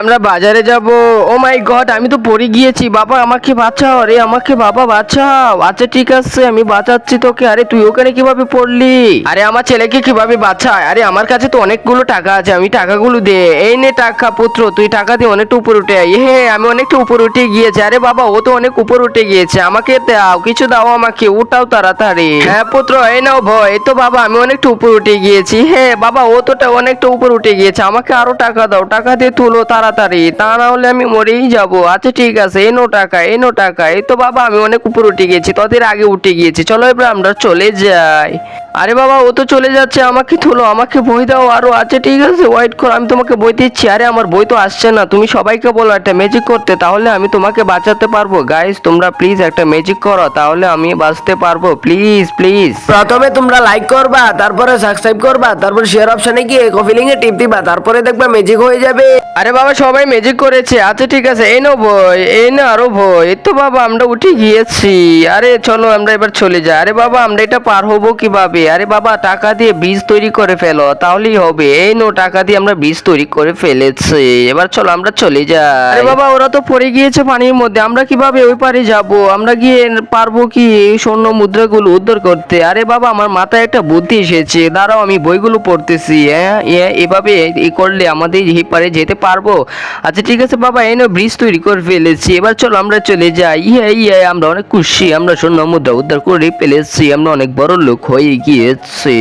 আমরা বাজারে যাব। ও মাই গড আমি তো পড়ে গিয়েছি। বাবা, আমাকে বাঁচাও আরে আমাকে বাবা বাঁচাও। আচ্ছা ঠিক আছে, আমি বাঁচাচ্ছি তোকে। আরে, তুই ওখানে কীভাবে পড়লি? আরে, আমার ছেলেকে কীভাবে বাঁচায়? আরে, আমার কাছে তো অনেকগুলো টাকা আছে, আমি টাকাগুলো দে। এই নে টাকা পুত্র, তুই টাকা দিয়ে অনেকটা উপর উঠে আয়। হে আমি অনেকটা উপর উঠে গিয়েছি। আরে বাবা, ও তো অনেক উপর উঠে গিয়েছে। আমাকে দাও, কিছু দাও আমাকে, উঠাও তাড়াতাড়ি। হ্যাঁ পুত্র, এই নাও ভয়। তো বাবা, আমি অনেকটা উপর উঠে গিয়েছি। হ্যাঁ বাবা, ও তো অনেকটা উপর উঠে গিয়েছে। আমাকে আরও টাকা দাও, টাকা দিয়ে তুলো তাড়াতাড়ি তা না হলে আমি মরেই যাব। আচ্ছা ঠিক আছে এনো টাকা এনো টাকা। এই তো বাবা আমি অনেক উপর উঠে গিয়েছি তোদের আগে উঠে গিয়েছি। চলো এবার আমরা চলে যাই। আরে বাবা ও তো চলে যাচ্ছে আমাকে তুলো আমাকে বই দাও আরও। আচ্ছা ঠিক আছে ওয়েট করো আমি তোমাকে বই দিচ্ছি। আরে আমার বই তো আসছে না তুমি সবাইকে বলো একটা ম্যাজিক করতে তাহলে আমি তোমাকে বাঁচাতে পারব। গাইস তোমরা প্লিজ একটা ম্যাজিক করো তাহলে আমি বাঁচতে পারব। প্লিজ প্লিজ প্রথমে তোমরা লাইক করবা তারপরে সাবস্ক্রাইব করবা তারপর শেয়ার অপশনে গিয়ে কফিলিং এ টিপ দিবা তারপরে দেখবা ম্যাজিক হয়ে যাবে। আরে বাবা সবাই ম্যাজিক করেছে। আচ্ছা ঠিক আছে, এই নো বই এই না আরও বই এই তো বাবা, আমরা উঠে গিয়েছি। আরে, চলো আমরা এবার চলে যাই। আরে বাবা, আমরা এটা পার হব কীভাবে? আরে বাবা, টাকা দিয়ে বীজ তৈরি করে ফেলো, তাহলেই হবে। এই নো টাকা দিয়ে আমরা বীজ তৈরি করে ফেলেছি। এবার চলো, আমরা চলে যাই। আরে বাবা, ওরা তো পড়ে গিয়েছে পানির মধ্যে। আমরা কীভাবে ওই পারে যাব? আমরা গিয়ে পারব কি এই স্বর্ণ মুদ্রাগুলো উদ্ধার করতে? আরে বাবা, আমার মাথায় একটা বুদ্ধি এসেছে। দাঁড়াও, আমি বইগুলো পড়তেছি। হ্যাঁ এ- এভাবে ই করলে আমাদের এই পারে যেতে পারব? আচ্ছা ঠিক আছে, বাবা এনে ব্রিজ তৈরি করে ফেলেছি। এবার চলো, আমরা চলে যাই। ইয়ে ইয়ে আমরা অনেক খুশি। আমরা স্বর্ণ মুদ্রা উদ্ধার করে ফেলেছি। আমরা অনেক বড় লোক হয়ে গিয়েছি।